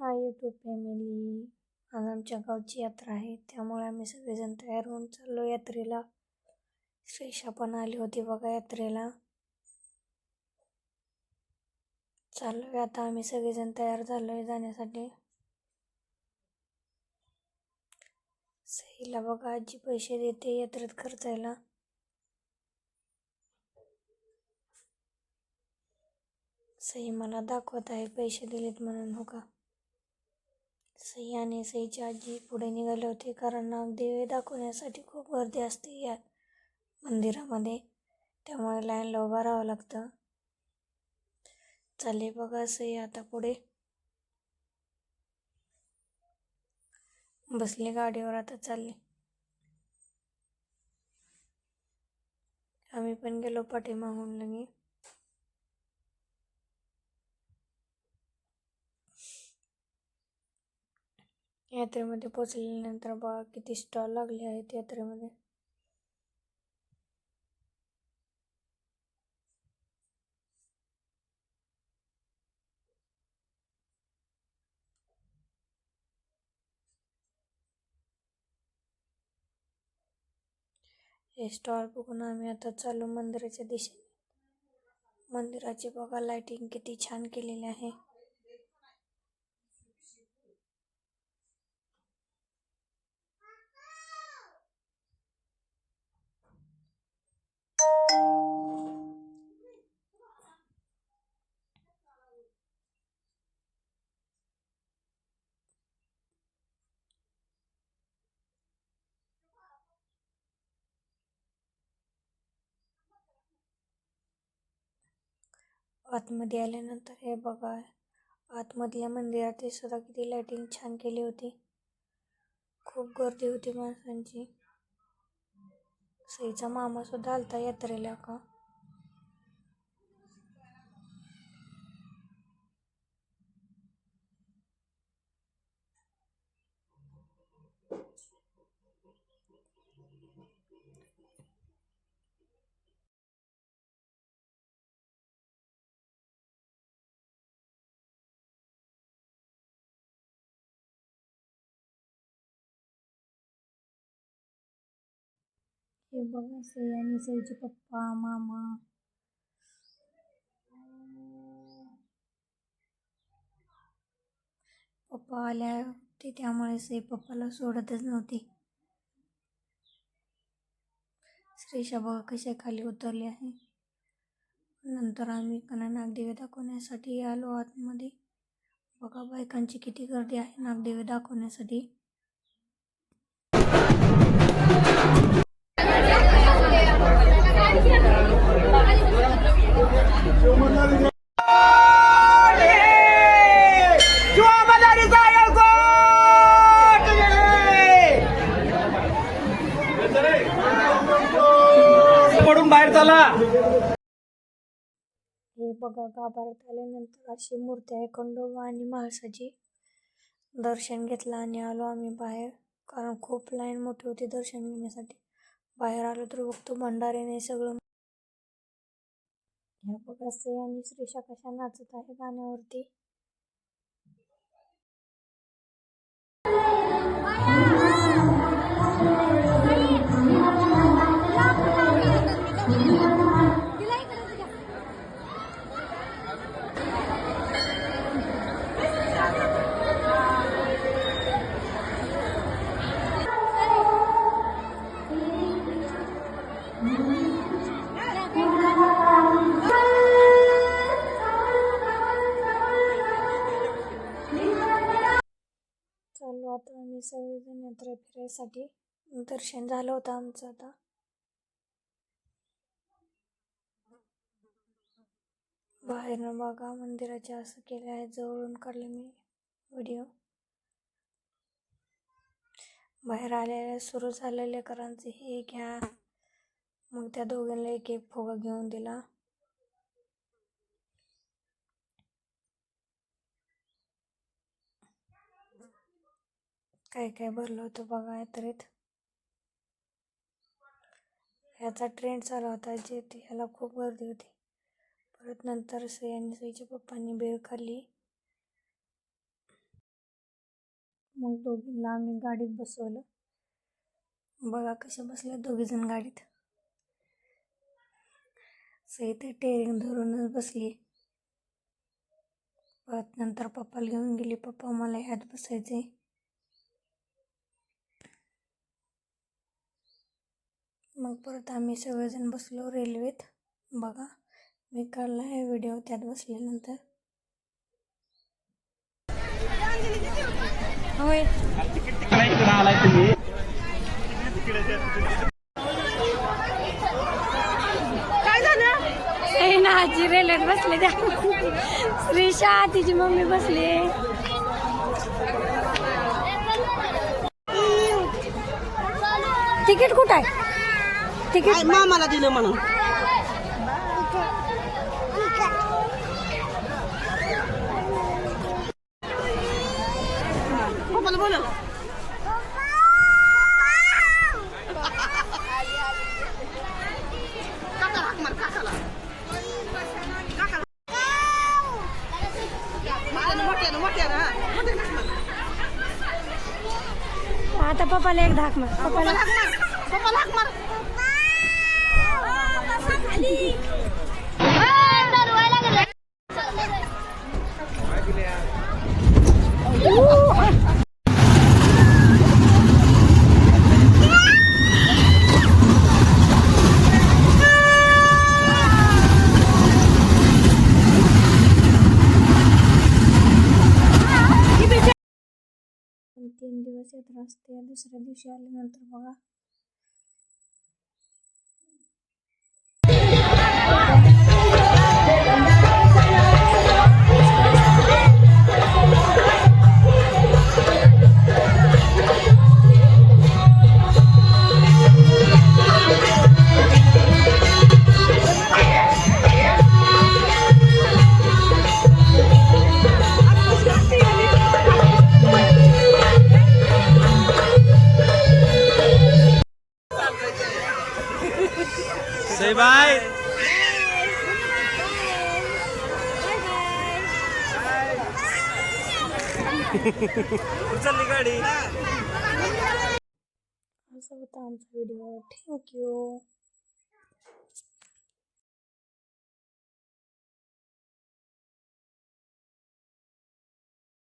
हा YouTube family आज आमच्या गावची यात्रा आहे. त्यामुळे आम्ही सगळेजण तयार होऊन चाललो यात्रेला. श्रेषा पण आली होती बघा यात्रेला. चाललोय आता आम्ही सगळेजण तयार झालोय जाण्यासाठी. सईला बघा आजी पैसे देते यात्रेत खर्चायला. सई मला दाखवत आहे पैसे दिलेत म्हणून हो का? सई आणि सईची आजी पुढे निघाले होते कारण दिवे दाखवण्यासाठी खूप गर्दी असते या मंदिरामध्ये. त्यामुळे लाईनला उभं राहावं लागतं. चालले बघा सई आता पुढे. बसली गाडीवर आता चालले. आम्ही पण गेलो पाठीमागून लगे. यात्रेमध्ये पोचल्यानंतर बघा किती स्टॉल लागले आहेत यात्रेमध्ये. हे स्टॉल बघून आम्ही आता चालू मंदिराच्या दिशेने. मंदिराची बघा लाइटिंग किती छान केलेली आहे. आतमध्ये आल्यानंतर हे बघा आतमधल्या मंदिरात सुद्धा किती लाइटिंग छान केली होती. खूप गर्दी होती माणसांची. सईचा मामा सुद्धा आलता यात्रेला का? हे बघा सई आणि सईचे पप्पा मामा. पप्पा आल्या होते त्यामुळे सई पप्पाला सोडतच नव्हती. श्रीषा बघा कशा खाली उतरली आहे. नंतर आम्ही कणा नागदेवी दाखवण्यासाठी आलो आतमध्ये. बघा बायकांची किती गर्दी आहे नागदेवी दाखवण्यासाठी. पडून बाहेर चला. हे बघा गाभाऱ्यात आल्यानंतर अशी मूर्ती आहे. खंडोबा आणि महासाची दर्शन घेतलं आणि आलो आम्ही बाहेर. कारण खूप लाईन मोठी होती दर्शन घेण्यासाठी. बाहेर आलो तर बघतो भंडारेने सगळं. ह्या बघा से आणि श्रीषा कशा नाचत आहे गाण्यावरती. चाललो आता आम्ही सगळेजण यात्रा फिरायसाठी दर्शन झालं होतं आमचं आता. बाहेरनं बघा मंदिराचे असं केलं आहे जवळून काढले मी व्हिडिओ बाहेर आलेल्या सुरू झालेल्या करांचे हे घ्या. मग त्या दोघांना एक एक फुगा घेऊन दिला. काय काय भरलं होतं बघा यात्रेत ह्याचा ट्रेंड चालू होता जे ते ह्याला खूप गर्दी होती. परत नंतर सई आणि सईच्या पप्पांनी बेळ खाल्ली. मग दोघींना आम्ही गाडीत बसवलं. बघा कशा बसल्या दोघीजण गाडीत. सई टेरिंग धरूनच बसली. परत नंतर पप्पाला घेऊन गेली. पप्पा मला ह्यात बसायचे. मग परत आम्ही सगळेजण बसलो रेल्वेत. बघा मी काढला आहे व्हिडिओ त्यात बसल्यानंतर. होय काय ना आजी रेल्वेत बसले त्या. श्रीषा तिची मम्मी बसली. तिकीट कुठं आहे? तिकीट मामाला दिलं म्हणून. पप्पाला आता पप्पाला एक धाक मार. पप्पाला पप्पाला हाक मार तीन दिवस यात्रा असते दुसऱ्या दिवशी आल्यानंतर बघा Say bye. उचलली गाडी असं होता आमचा व्हिडिओ थँक्यू